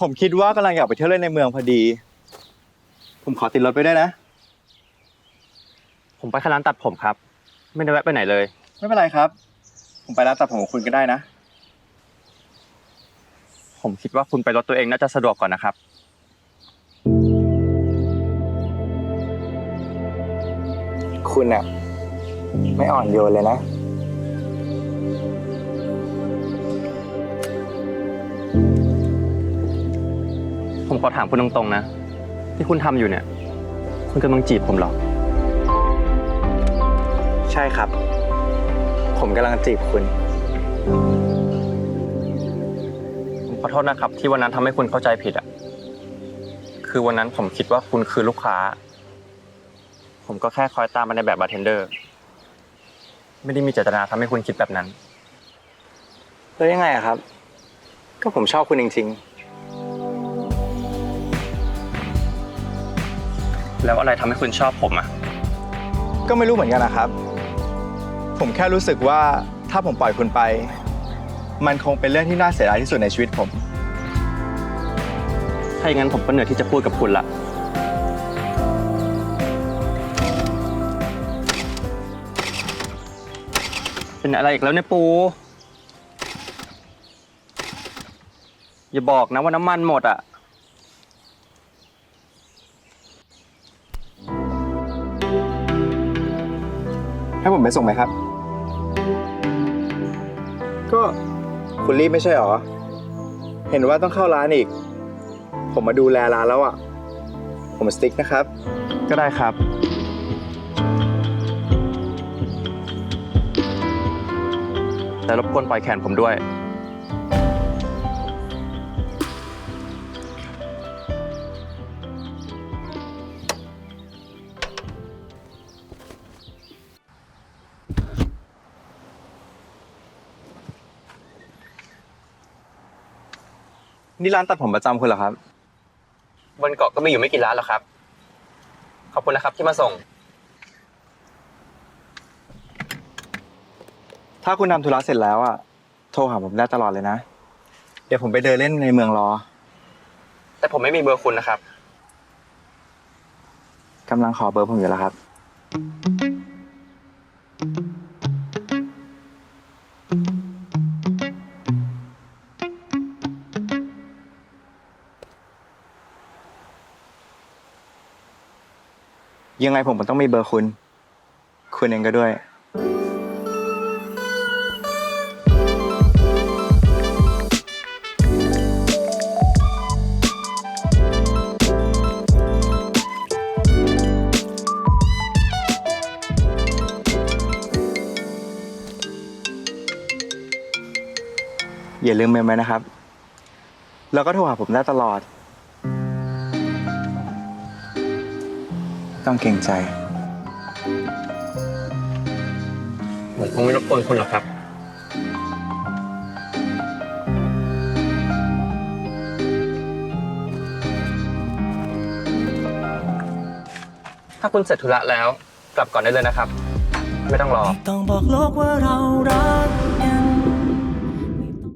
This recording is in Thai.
ผมคิดว่ากำลังอยากไปเที่ยวเล่นในเมืองพอดี ผมขอติดรถไปได้วยนะ ผมไปแค่ร้านตัดผมครับ ไม่ได้แวะไปไหนเลย ไม่เป็นไรครับ ผมไปร้านตัดผมของคุณก็ได้นะ ผมคิดว่าคุณไปรถตัวเองน่าจะสะดวกก่อนนะครับ คุณอะไม่อ่อนโยนเลยนะ ขอถามคุณตรงๆนะ ที่คุณทำอยู่เนี่ย คุณกำลังจีบผมเหรอ ใช่ครับ ผมกำลังจีบคุณ ผมขอโทษนะครับ ที่วันนั้นทำให้คุณเข้าใจผิดอะคือวันนั้นผมคิดว่าคุณคือลูกค้า ผมก็แค่คอยตามมาในแบบบาร์เทนเดอร์ ไม่ได้มีเจตนาทำให้คุณคิดแบบนั้น แล้วยังไงอะครับ ก็ผมชอบคุณจริง แล้วอะไรทำให้คุณชอบผมอะๆก็ไม่รู้เหมือนกันนะครับ ผมแค่รู้สึกว่าถ้าผมปล่อยคุณไป มันคงเป็นเรื่องที่น่าเสียดายที่สุดในชีวิตผม ถ้าอย่างนั้นผมก็เหนื่อยที่จะพูดกับคุณละ เป็นอะไรอีกแล้วเนี่ยปู อย่าบอกนะว่าน้ำมันหมดอะ ให้ผมไปส่งไหมครับ ก็คุณรีบไม่ใช่หรอ เห็นว่าต้องเข้าร้านอีก ผมมาดูแลร้านแล้วอะ ผมสติ๊กนะครับ ก็ได้ครับ แต่รบกวนปล่อยแขนผมด้วย นี่ร้านตัดผมประจำคุณเหรอครับ บนเกาะก็มีอยู่ไม่กี่ร้านหรอกครับ ขอบคุณนะครับที่มาส่ง ถ้าคุณทำธุระเสร็จแล้วอะ โทรหาผมได้ตลอดเลยนะ เดี๋ยวผมไปเดินเล่นในเมืองรอแต่ผมไม่มีเบอร์คุณนะครับ กำลังขอเบอร์ผมอยู่แล้วครับ ยังไงผมก็ต้องมีเบอร์คุณ คุณเองก็ด้วย อย่าลืมเมมไว้นะครับ แล้วก็โทรหาผมได้ตลอด ต้องเกรงใจ ผมคงไม่รบกวนคุณหรอกครับ ถ้าคุณเสร็จธุระแล้ว กลับก่อนได้เลยนะครับ ไม่ต้องรอ ต้องบอกโลกว่าเรารักกัน